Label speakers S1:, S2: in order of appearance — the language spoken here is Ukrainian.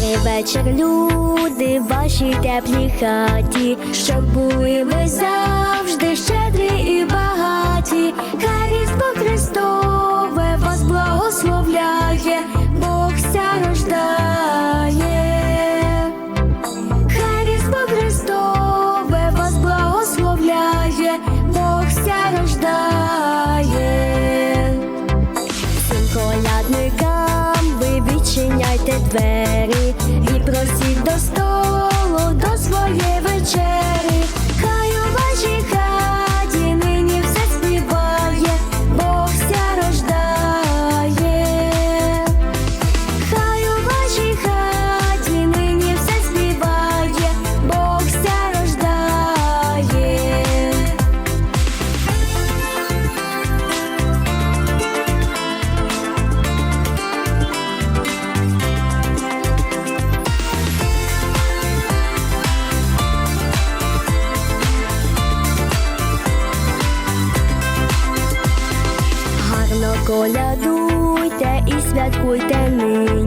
S1: вечір, люди в вашій теплій хаті, щоб були ви завжди щедрі і багаті. Хай Різдво Христове вас благословляє, Бог ся рождає. Хай Різдво Христове вас Бог ся рождає. Колядникам ви відчиняйте двері Гарно колядуйте і святкуйте. Ми